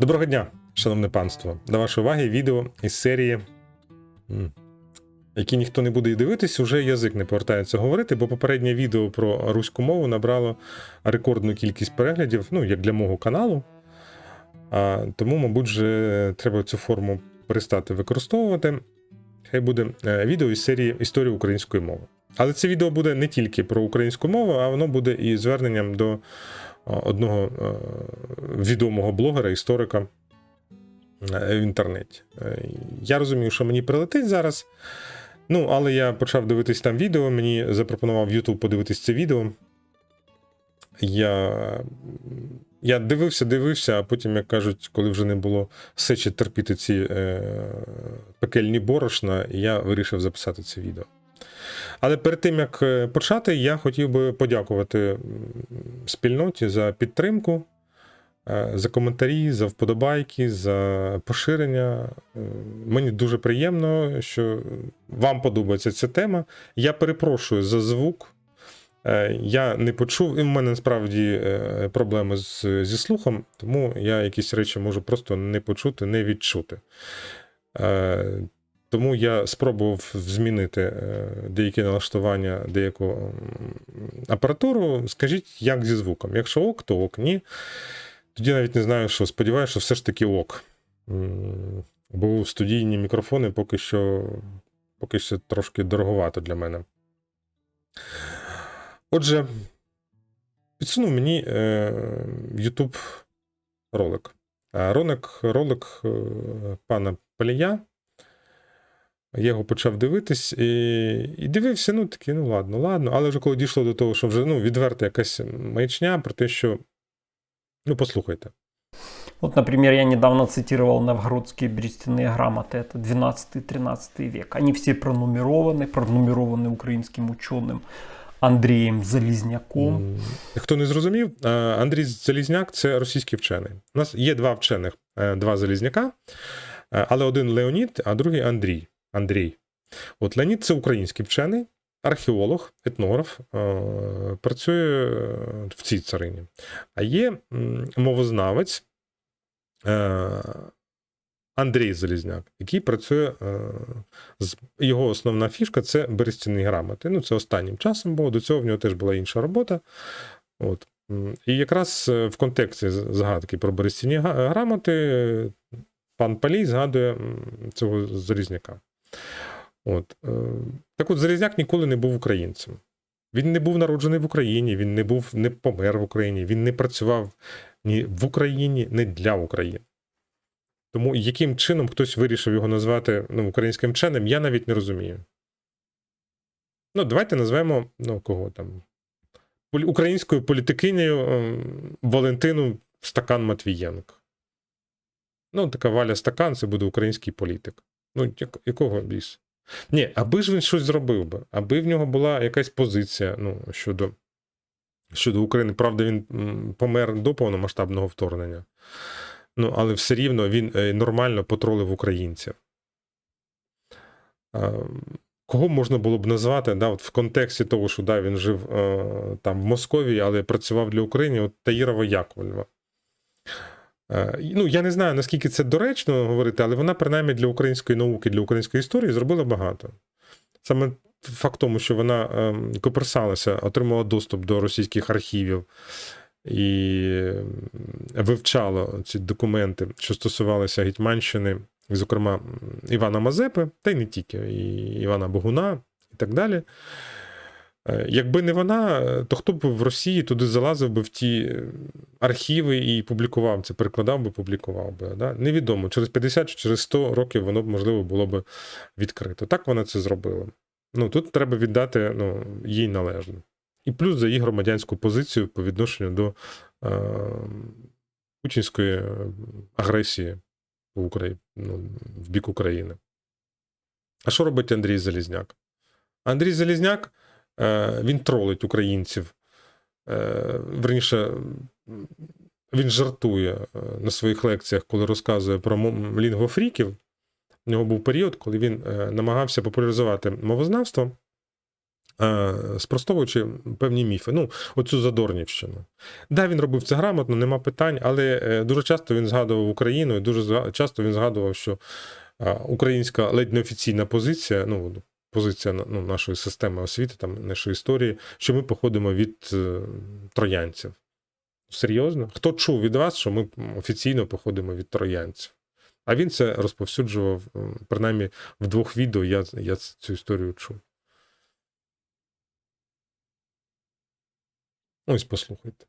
Доброго дня, шановне панство. До вашої уваги відео із серії, які ніхто не буде дивитись, уже язик не повертається говорити, бо попереднє відео про руську мову набрало рекордну кількість переглядів, ну, як для мого каналу. А, тому, мабуть, вже треба цю форму перестати використовувати. Хай буде е, відео із серії Історія української мови. Але це відео буде не тільки про українську мову, а воно буде і зверненням до одного е, відомого блогера, історика е, в інтернеті. Е, Я розумію, що мені прилетить зараз. Ну, але я почав дивитись там відео, мені запропонував YouTube подивитись це відео. Я, я дивився, дивився, а потім, як кажуть, коли вже не було сечі терпіти ці е, пекельні борошна, я вирішив записати це відео. Але перед тим як е, почати, я хотів би подякувати спільноті за підтримку, е, за коментарі, за вподобайки, за поширення. Е, Мені дуже приємно, що вам подобається ця тема. Я перепрошую за звук. Я не почув, і в мене насправді проблеми з, зі слухом, тому я якісь речі можу просто не почути, не відчути. Тому я спробував змінити е, деякі налаштування, деяку апаратуру. Скажіть, як зі звуком? Якщо ок, то ок, ні. Тоді навіть не знаю, що сподіваюся, що все ж таки ок. Бо студійні мікрофони поки що, поки що трошки дороговато для мене. Отже, підсунув мені е, YouTube ролик. Ролик, ролик е, пана Палія. Я його почав дивитись і, і дивився, ну такий, ну ладно, ладно. Але вже коли дійшло до того, що вже ну, відверта якась маячня про те, що. Ну, послухайте. Вот, например, я недавно цитировал новгородские берестяные грамоты, это 12-13 век. Они все пронумерованы, пронумерованы украинским ученым Андреем Залізняком. М, Хто не зрозумів, е, Андрій Залізняк це російський вчений. У нас є два вчених, е, два залізняка, е, але один Леонід, а другий Андрій. Андрій. От Леонід це український вчений, археолог, етнограф, е, працює е, в цій царині. А є мовознавець е, Андрій Залізняк, який працює з його основна фішка це берестяні грамоти. Ну, це останнім часом було. До цього в нього теж була інша робота. От. І якраз в контексті згадки про берестяні грамоти пан Палій згадує цього Залізняка. От. е, Так от Залізняк ніколи не був українцем. Він не був народжений в Україні, він не був не помер в Україні, він не працював ні в Україні, ні для України. Тому яким чином хтось вирішив його назвати ну, українським вченим, я навіть не розумію. Ну, давайте назвемо ну, кого там. Українською політикинею ем, Валентину Стакан Матвієнко. Ну, така Валя Стакан, це буде український політик. Ну, як- якого біс? Ні, аби ж він щось зробив би, аби в нього була якась позиція ну, щодо, щодо України. Правда, він помер до повномасштабного вторгнення. Ну, але все рівно він е, нормально потролив українців. Кого можна було б назвати да, от в контексті того, що да, він жив е, там в Московії, але працював для України, от Таїрова Яковлева. Е, ну, я не знаю, наскільки це доречно говорити, але вона, принаймні, для української науки, для української історії зробила багато. Саме факт тому, що вона е, коперсалася, отримала доступ до російських архівів і вивчала ці документи, що стосувалися Гетьманщини, зокрема, Івана Мазепи, та й не тільки, і Івана Богуна і так далі. Е, Якби не вона, то хто б в Росії туди залазив би в ті е, архіви і публікував це, перекладав би, публікував би. Да? Невідомо, через 50 чи через 100 років воно б, можливо, було б відкрито. Так вона це зробила. Ну, тут треба віддати ну, їй належне. І плюс за її громадянську позицію по відношенню до е, путінської е, агресії в, Украї... ну, в бік України. А що робить Андрій Залізняк? Андрій Залізняк він тролить українців. Е, верніше, він жартує е, на своїх лекціях, коли розказує про лінгвофріків. У нього був період, коли він е, намагався популяризувати мовознавство. е, спростовуючи певні міфи. Ну, оцю Задорнівщину. Да, він робив це грамотно, нема питань, але е, дуже часто він згадував Україну, і дуже часто він згадував, що е, українська ледь неофіційна позиція, ну, позиція ну, нашої системи освіти, там, нашої історії, що ми походимо від е, троянців. Серйозно? Хто чув від вас, що ми офіційно походимо від троянців? А він це розповсюджував, м, принаймні в двох відео я, я цю історію чув. Ось послухайте.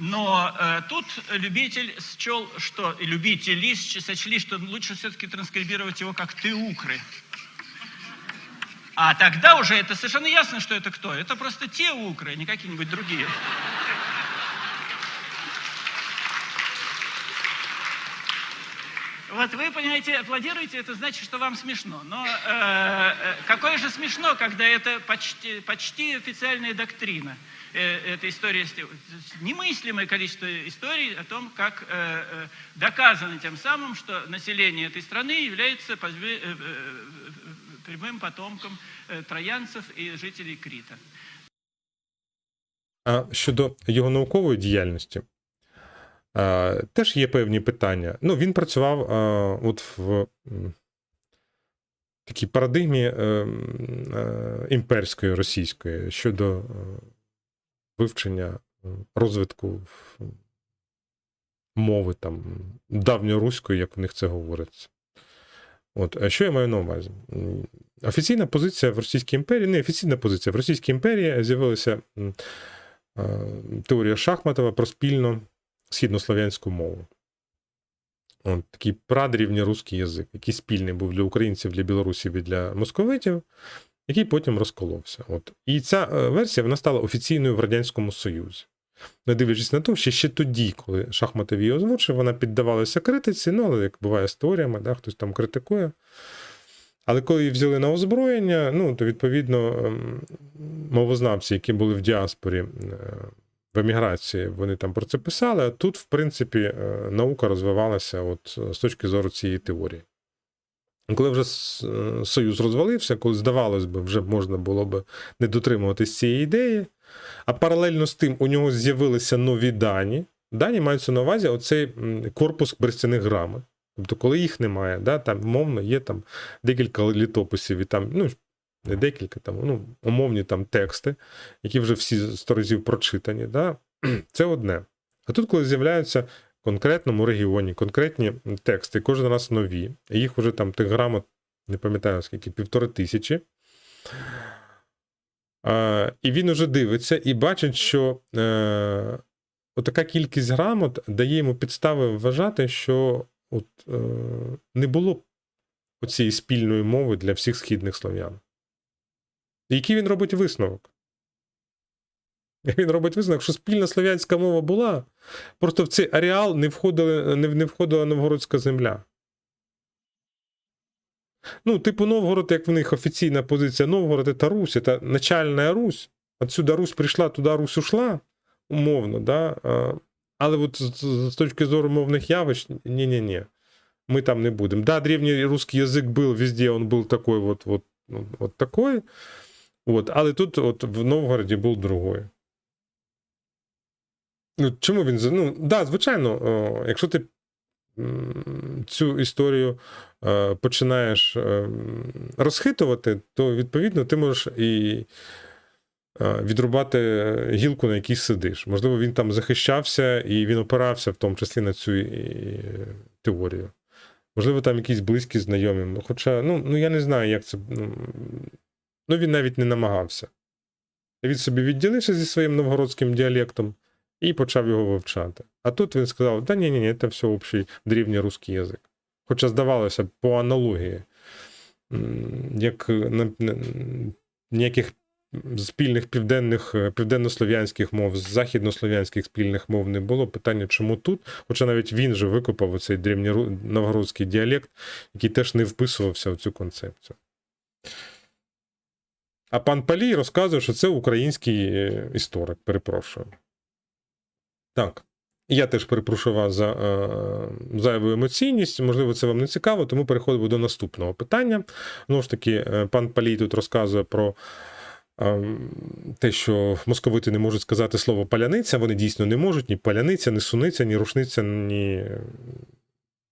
Но э, тут любитель счел, что и любители сч- сочли, что лучше все-таки транскрибировать его как ты укры. А тогда уже это совершенно ясно, что это кто. Это просто те укры, а не какие-нибудь другие. Вот вы, понимаете, аплодируете, это значит, что вам смешно. Но э, э, какое же смешно, когда это почти, почти официальная доктрина. Э, эта история, немыслимое количество историй о том, как э, э, доказано тем самым, что население этой страны является э, прямым потомком э, троянцев и жителей Крита. А щодо його наукової діяльності, теж є певні питання. Ну, він працював от в такій парадигмі е, е, імперської російської щодо е, вивчення розвитку мови там давньоруської, як в них це говориться. От, а що я маю на увазі? Офіційна позиція в Російській імперії, не офіційна позиція. В Російській імперії з'явилася теорія Шахматова про спільну східнослов'янську мову. От, такий прадрівній русський язик, який спільний був для українців, для білорусів і для московитів, який потім розколовся. От. І ця е, версія вона стала офіційною в Радянському Союзі. Не дивлячись на те, що ще тоді, коли Шахматов її озвучив, вона піддавалася критиці, ну, але як буває з теоріями, да, хтось там критикує. Але коли її взяли на озброєння, ну, то відповідно ем, мовознавці, які були в діаспорі е, в еміграції, вони там про це писали. А тут, в принципі, е, наука розвивалася от е, з точки зору цієї теорії. Коли вже е, Союз розвалився, коли здавалось би, вже можна було б не дотримуватись цієї ідеї, а паралельно з тим у нього з'явилися нові дані. Дані маються на увазі оцей корпус берестяних грамот. Тобто, коли їх немає, да, там умовно є там декілька літописів, і там, ну, не декілька, там, ну, умовні там тексти, які вже всі сто разів прочитані. Да? Це одне. А тут, коли з'являються конкретному регіоні конкретні тексти, кожен раз нові, їх вже там тих грамот, не пам'ятаю скільки, півтори тисячі. А, і він уже дивиться і бачить, що е, отака кількість грамот дає йому підстави вважати, що от, е, не було оцієї спільної мови для всіх східних слов'ян. Який він робить висновок? Він робить висновок, що спільна слов'янська мова була, просто в цей ареал не, входили, не, не входила новгородська земля. Ну, типу, Новгород, як в них офіційна позиція, Новгород це Русь, це начальна Русь. Отсюда Русь прийшла, туди Русь ушла, умовно, да? а, але от з, з- з точки зору мовних явищ, ні-ні-ні, ми там не будемо. Да, древний русский язык был, везде он был такой вот, вот, ну, вот такой, от, але тут от, в Новгороді був другой. Ну, чому він. Ну, да, звичайно, о, якщо ти цю історію е, починаєш е, розхитувати, то відповідно ти можеш і е, відрубати гілку, на якій сидиш. Можливо, він там захищався і він опирався в тому числі на цю і, теорію. Можливо, там якісь близькі знайомі. Ну, Хоча, ну, ну я не знаю, як це. Ну, ну він навіть не намагався. Він собі відділився зі своїм новгородським діалектом і почав його вивчати. А тут він сказав: та ні, ні, ні, це все общий древній русський язик. Хоча здавалося по аналогії, як ніяких спільних південних, е, південнослов'янських мов, західнослов'янських спільних мов не було. Питання, чому тут? Хоча навіть він же викопав оцей древньоновгородський діалект, який теж не вписувався в цю концепцію. А пан Палій розказує, що це український е, історик, перепрошую. Так. Я теж перепрошую вас за е, зайву емоційність. Можливо, це вам не цікаво, тому переходимо до наступного питання. Знову ж таки, е, пан Палій тут розказує про е, те, що московити не можуть сказати слово паляниця. Вони дійсно не можуть ні паляниця, ні суниця, ні рушниця, ні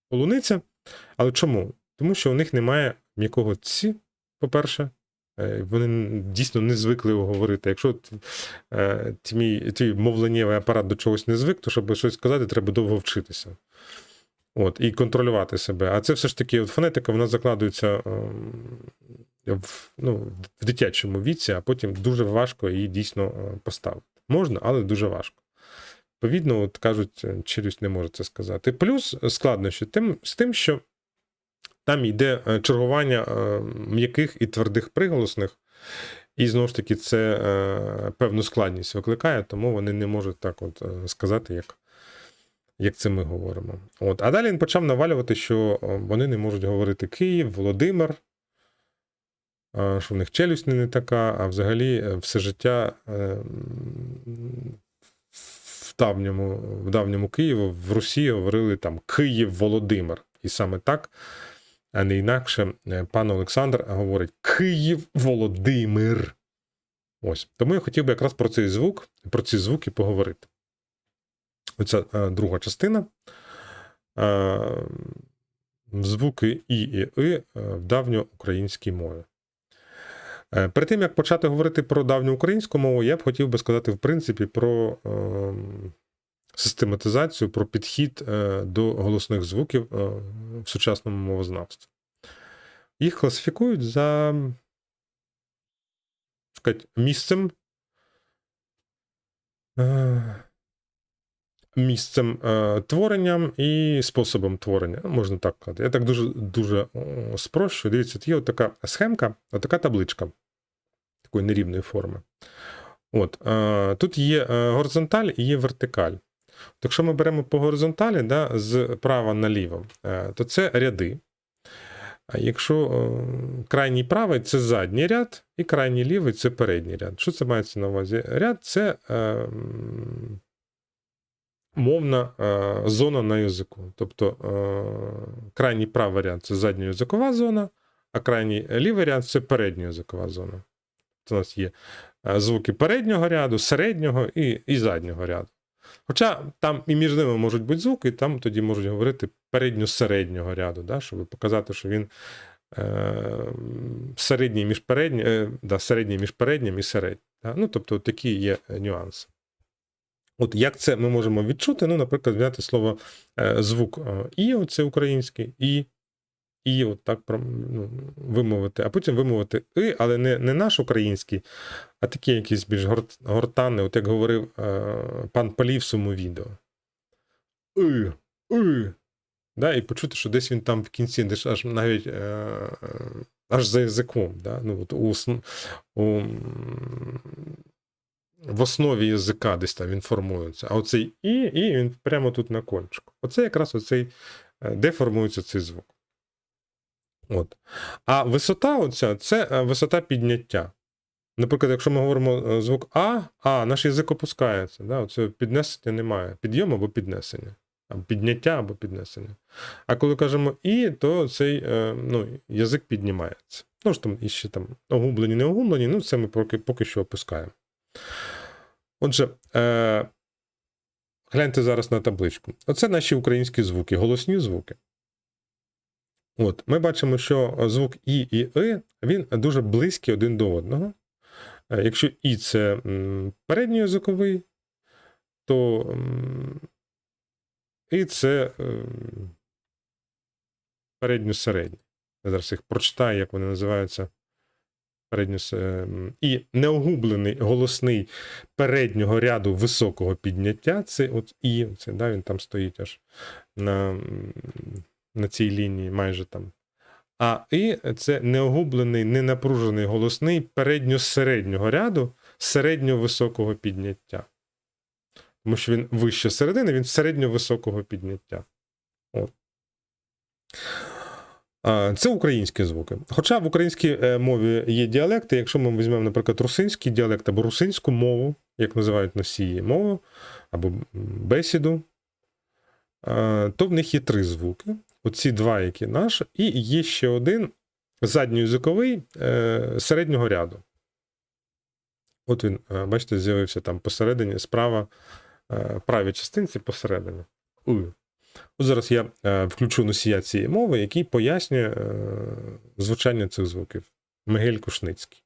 полуниця. Але чому? Тому що у них немає м'якого ці, по-перше. Е, Вони дійсно не звикли говорити. Якщо е, твій, твій мовленнєвий апарат до чогось не звик, то щоб щось сказати, треба довго вчитися. От, і контролювати себе. А це все ж таки, от фонетика, вона закладується ем, в, ну, в дитячому віці, а потім дуже важко її дійсно е, поставити. Можна, але дуже важко. Відповідно, от кажуть, челюсть не може це сказати. Плюс складнощі тим, з тим, що там йде е, чергування е, м'яких і твердих приголосних, і знову ж таки, це е, певну складність викликає, тому вони не можуть так от сказати, як, як це ми говоримо. От. А далі він почав навалювати, що вони не можуть говорити Київ, Володимир, що в них челюсть не така, а взагалі все життя в давньому, в давньому Києві, в Русі говорили там Київ, Володимир. І саме так а не інакше е, пан Олександр говорить Київ Володимир. Ось. Тому я хотів би якраз про цей звук, про ці звуки поговорити. Оця е, друга частина. Е, звуки І і И в давньоукраїнській мові. Е, Перед тим, як почати говорити про давньоукраїнську мову, я б хотів би сказати, в принципі, про е, систематизацію, про підхід е, до голосних звуків е, в сучасному мовознавстві. Їх класифікують за сказати, місцем. е, Місцем творення і способом творення, Ну, можна так казати. Я так дуже дуже спрощую. Дивіться, є така схемка, така табличка такої нерівної форми. От, тут є горизонталь і є вертикаль. Якщо ми беремо по горизонталі да, з права наліво, е, то це ряди. А якщо е, крайній правий це задній ряд, і крайній лівий це передній ряд. Що це мається на увазі? Ряд це е, мовна е, зона на язику. Тобто е, крайній правий ряд це задньоязикова зона, а крайній лівий ряд це передньоязикова зона. Це у нас є е, звуки переднього ряду, середнього і, і заднього ряду. Хоча там і між ними можуть бути звуки, і там тоді можуть говорити передньо-середнього ряду, да, щоб показати, що він е, середній між переднім, е, да, середній між переднім і середнім. Да. Ну, тобто такі є нюанси. От як це ми можемо відчути? Ну, наприклад, взяти слово е, звук е, І, це український, і, і от так ну, вимовити, а потім вимовити И, але не, не наш український, а такі якісь більш гор- гортанні, от як говорив е, пан Палій в своєму відео. И, И. Да, і почути, що десь він там в кінці, десь аж навіть е, е, аж за язиком. Да? Ну, от у, у, в основі язика десь там він формується. А оцей І, і він прямо тут на кончику. Оце якраз оцей, е, де формується цей звук. От. А висота оця це е, висота підняття. Наприклад, якщо ми говоримо е, звук А, А, наш язик опускається. Да? Оце піднесення немає. Підйом або піднесення. Або підняття або піднесення. А коли кажемо І, то цей е, ну, язик піднімається. Ну ж там іще там огублені, не огублені, ну це ми поки, поки що опускаємо. Отже, е, гляньте зараз на табличку. Оце наші українські звуки, голосні звуки. От, ми бачимо, що звук І і И він дуже близький один до одного. Е, Якщо І це передньоязиковий, то І це ем, передньо-середній. Я зараз їх прочитаю, як вони називаються. І неогублений голосний переднього ряду високого підняття це от І, це, да, він там стоїть аж на, на цій лінії, майже там. А І це неогублений, ненапружений голосний передньо-середнього ряду середньо-високого підняття. Тому що він вище середини, він середньо-високого підняття. От. Це українські звуки. Хоча в українській е, мові є діалекти, якщо ми візьмемо, наприклад, русинський діалект або русинську мову, як називають носії мову, або бесіду, е, то в них є три звуки. Оці два, які наші, і є ще один задньоязиковий е, середнього ряду. От він, е, бачите, з'явився там посередині, справа, е, правій частинці посередині. У. От зараз я е, включу носія цієї мови, який пояснює звучання цих звуків. Мигель Кушницький.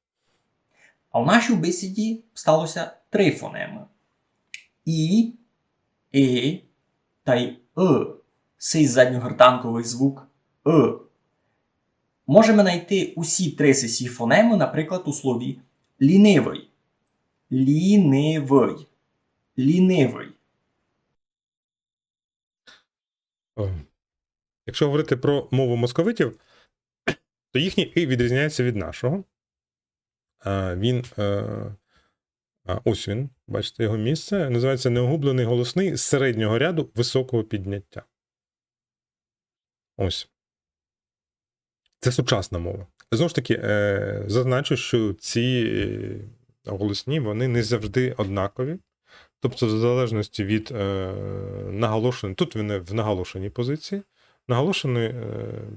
А в нашій бесіді сталося три фонеми: І, Е та й Е. Сей задньогортанковий звук Е. Можемо знайти усі три сесі фонеми, наприклад, у слові лінивий. Лінивий. Лінивий. Якщо говорити про мову московитів, то їхній і відрізняється від нашого. Він. е, Ось він, бачите його місце. Називається неогублений голосний з середнього ряду високого підняття. Ось. Це сучасна мова. Знову ж таки, е, зазначу, що ці е, голосні вони не завжди однакові. Тобто, в залежності від е, наголошеної, тут він в наголошеній позиції, наголошений е,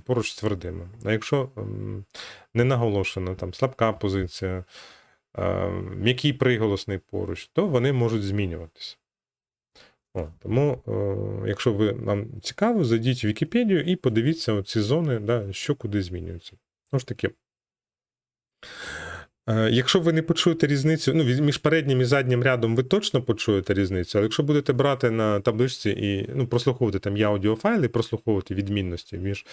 поруч з твердими. А якщо ем, не наголошена, там слабка позиція, м'який приголосний поруч, то вони можуть змінюватися. Тому, е, якщо ви вам цікаво, зайдіть в Вікіпедію і подивіться ці зони, да, що куди змінюється. Ну ж таки. Е, Якщо ви не почуєте різницю, ну, між переднім і заднім рядом ви точно почуєте різницю, але якщо будете брати на табличці і ну, прослуховувати там є аудіофайли, прослуховувати відмінності між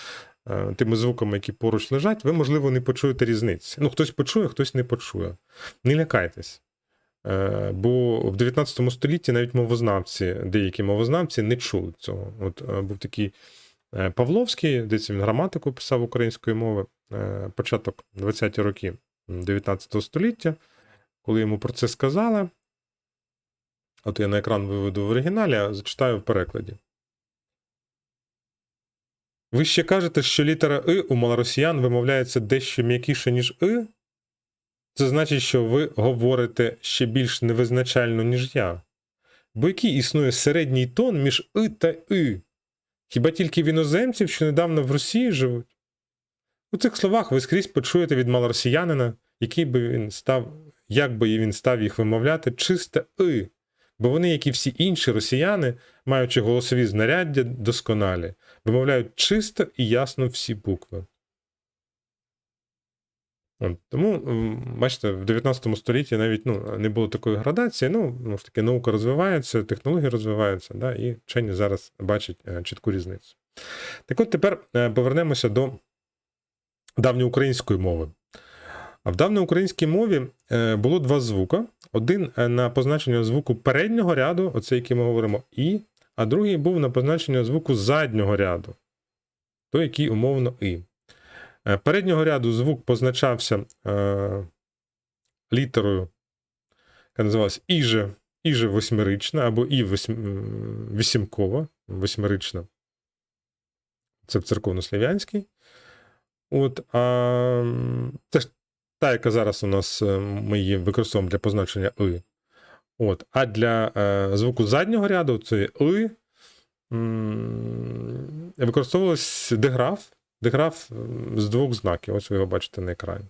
е, тими звуками, які поруч лежать, ви, можливо, не почуєте різниці. Ну, хтось почує, хтось не почує. Не лякайтесь. Е, бо в 19 столітті навіть мовознавці, деякі мовознавці не чули цього. От е, був такий е, Павловський, десь він граматику писав української мови, початок 20-ті роки 19 століття, коли йому про це сказали. От я на екран виведу в оригіналі, а зачитаю в перекладі. Ви ще кажете, що літера И у малоросіян вимовляється дещо м'якіше, ніж И? Це значить, що ви говорите ще більш невизначально, ніж я. Бо який існує середній тон між И та И? Хіба тільки в іноземців, що недавно в Росії живуть? У цих словах ви скрізь почуєте від малоросіянина, який би він став, як би він став їх вимовляти, чисте И. Бо вони, як і всі інші росіяни, маючи голосові знаряддя досконалі, вимовляють чисто і ясно всі букви. От, тому, бачите, в 19 столітті навіть ну, не було такої градації. Ну, ну ж таки, наука розвивається, технології розвиваються, да, і вчені зараз бачать е, чітку різницю. Так от тепер е, повернемося до давньоукраїнської мови. А в давньоукраїнській мові е, було два звука. Один на позначення звуку переднього ряду, оце який ми говоримо, і, а другий був на позначення звуку заднього ряду, той, який умовно і. Е, Переднього ряду звук позначався е, літерою, яка називалась іже, іже восьмирична або і вісімкова, восьмирична. Це в церковнослов'янській. От, а, це ж та, яка зараз у нас е, ми її використовуємо для позначення и. От, а для е, звуку заднього ряду це и використовувалось деграф. Деграф з двох знаків. Ось ви його бачите на екрані.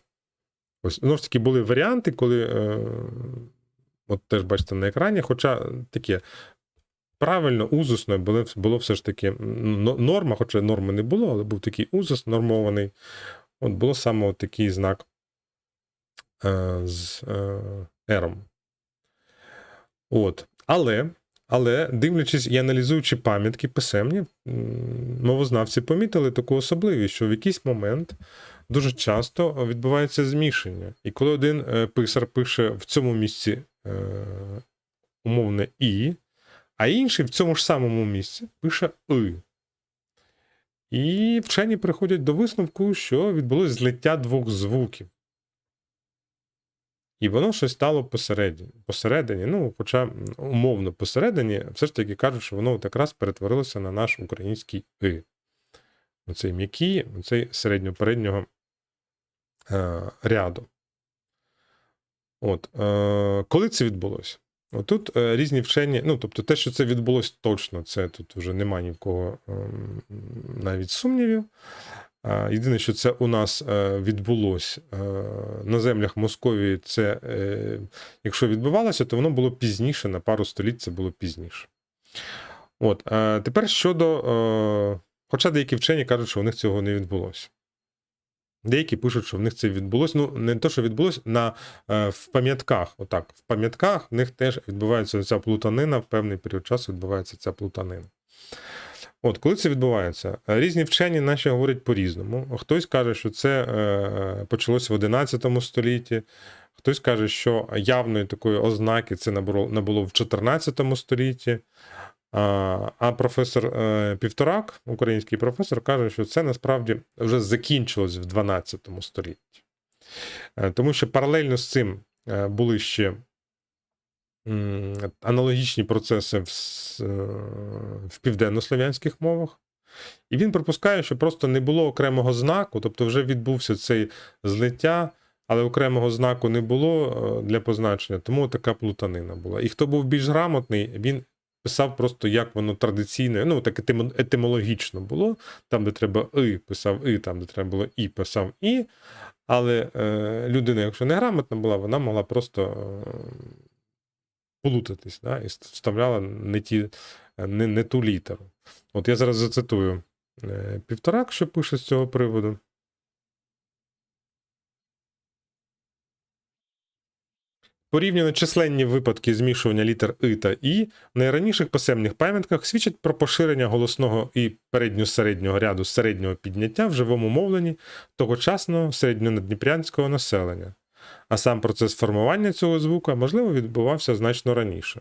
Ось, знову ж таки, були варіанти, коли. Е, от теж бачите на екрані, хоча таке. Правильно, узусно було, було все ж таки норма, хоча норми не було, але був такий узус нормований. От було саме от такий знак е, з е, ером. От. Але, але, дивлячись і аналізуючи пам'ятки писемні, мовознавці помітили таку особливість, що в якийсь момент дуже часто відбувається змішання. І коли один е, писар пише в цьому місці е, умовне І, а інший в цьому ж самому місці пише И. І вчені приходять до висновку, що відбулось злиття двох звуків. І воно щось стало посередині. посередині. Ну, хоча умовно посередині, все ж таки кажуть, що воно якраз перетворилося на наш український И. Оцей м'який, оцей середньопереднього е, ряду. От, е, коли це відбулося? Отут е, різні вчені, ну тобто те, що це відбулось точно, це тут вже немає ні в кого ем, навіть сумнівів. Єдине, що це у нас е, відбулось е, на землях Московії, це е, якщо відбувалося, то воно було пізніше, на пару століть це було пізніше. От, тепер щодо. Хоча деякі вчені кажуть, що у них цього не відбулося. Деякі пишуть, що в них це відбулося. Ну, не те, що відбулося, на, е, в пам'ятках. Отак, в пам'ятках в них теж відбувається ця плутанина, в певний період часу відбувається ця плутанина. От, коли це відбувається? Е, Різні вчені наші говорять по-різному. Хтось каже, що це е, почалося в 11 столітті, хтось каже, що явної такої ознаки це набуло, набуло в 14 столітті. А, професор е, Півторак, український професор, каже, що це насправді вже закінчилось в 12 столітті. Е, Тому що паралельно з цим е, були ще аналогічні процеси в, е, в південнослов'янських мовах. І він припускає, що просто не було окремого знаку, тобто вже відбувся цей злиття, але окремого знаку не було е, для позначення, тому така плутанина була. І хто був більш грамотний, він писав просто, як воно традиційно, ну так етимологічно було. Там, де треба и, писав и, там, де треба було і, писав і. Але е, людина, якщо не грамотна була, вона могла просто е, плутатись, да, і вставляла не, ті, не, не ту літеру. От я зараз зацитую е, півторак, що пише з цього приводу. Порівняно численні випадки змішування літер «и» та «і» в найраніших писемних пам'ятках свідчать про поширення голосного і передньо-середнього ряду середнього підняття в живому мовленні тогочасного середньонадніпрянського населення. А сам процес формування цього звука, можливо, відбувався значно раніше.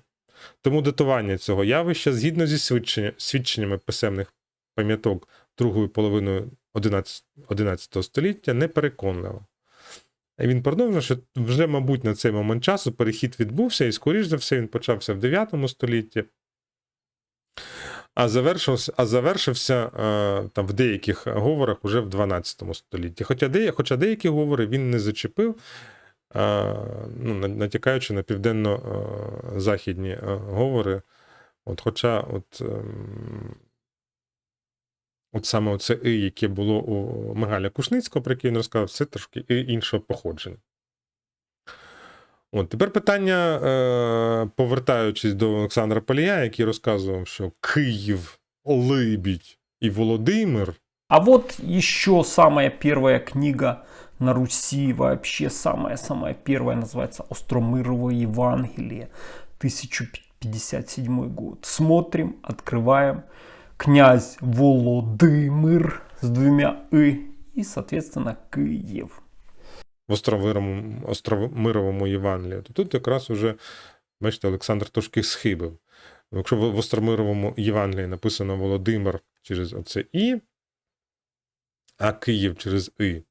Тому датування цього явища згідно зі свідчення- свідченнями писемних пам'яток другої половиною 11, 11 століття непереконливо. Він продовжує, що вже, мабуть, на цей момент часу перехід відбувся, і, скоріш за все, він почався в 9 столітті, а завершився, а завершився е, там, в деяких говорах уже в 12 столітті. Хоча, де, хоча деякі говори він не зачепив, ну, натякаючи на південно-західні е, говори. От, хоча, от, ем, от саме оце «и», яке було у Мигаля Кушницького, про який він розказав, це трошки іншого походження. От тепер питання, е, повертаючись до Олександра Палія, який розказував, що Київ, Либідь і Володимир А вот еще самая первая книга на Руси, вообще самая-самая первая, называется «Остромырово Евангелие», 1057 год. Смотрим, открываем. Князь Володимир с двумя «и» и, соответственно, Киев. в Остромировому, Остромировому Євангелії, то тут якраз уже, бачите, Олександр трошки схибив. Якщо в в Остромировому Євангелії написано Володимир через оце І, а Київ через И,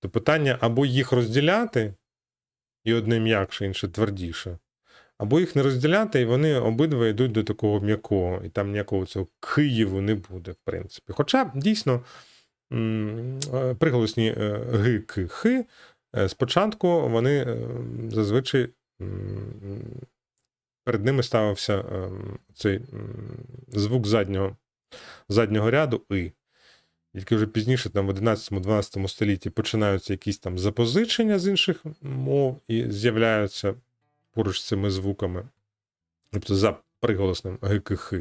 то питання або їх розділяти, і одне м'якше, інше твердіше, або їх не розділяти, і вони обидва йдуть до такого м'якого, і там ніякого цього Києву не буде, в принципі. Хоча дійсно е, приголосні е, ги, ки, хи. Е, Спочатку вони зазвичай перед ними ставився е, цей звук заднього, заднього ряду и. Тільки вже пізніше, там в 11-12 столітті, починаються якісь там запозичення з інших мов і з'являються поруч з цими звуками. Тобто за приголосним ГКХ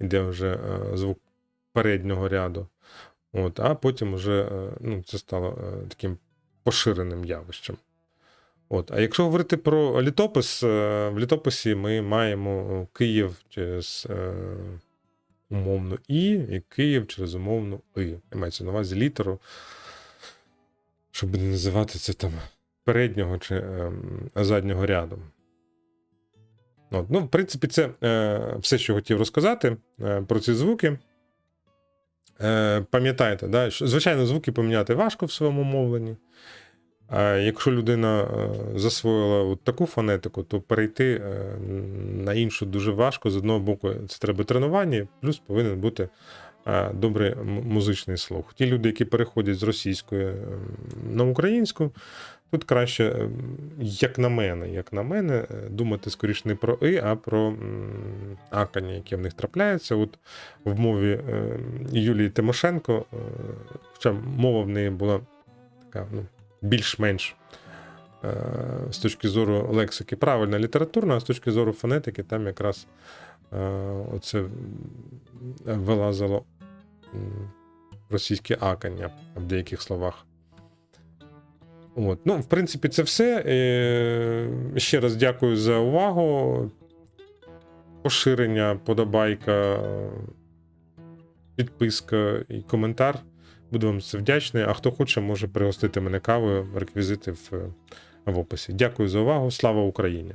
йде вже е, звук переднього ряду. От, а потім вже е, ну, це стало е, таким поширеним явищем. От. А якщо говорити про літопис, е, в літописі ми маємо Київ через е, умовну І, і Київ через умовну И. Мається на увазі літеру, щоб не називати це там переднього чи е, заднього ряду. От. Ну, в принципі, це е, все, що хотів розказати е, про ці звуки. Е, пам'ятайте, да, що, звичайно, звуки поміняти важко в своєму мовленні. А якщо людина е, засвоїла от таку фонетику, то перейти е, на іншу дуже важко. З одного боку, це треба тренування, плюс повинен бути е, добрий музичний слух. Ті люди, які переходять з російської е, на українську, Тут краще, е, як на мене, як на мене, думати скоріше не про и, а про акання, яке в них трапляється. От в мові е, Юлії Тимошенко, хоча мова в неї була така ну, більш-менш е, з точки зору лексики правильна літературна, а з точки зору фонетики, там якраз е, оце вилазило російське акання в деяких словах. От. Ну, в принципі, це все. Ще раз дякую за увагу. Поширення, подобайка, підписка і коментар. Буду вам вдячний. А хто хоче, може пригостити мене кавою, реквізити в, в описі. Дякую за увагу. Слава Україні!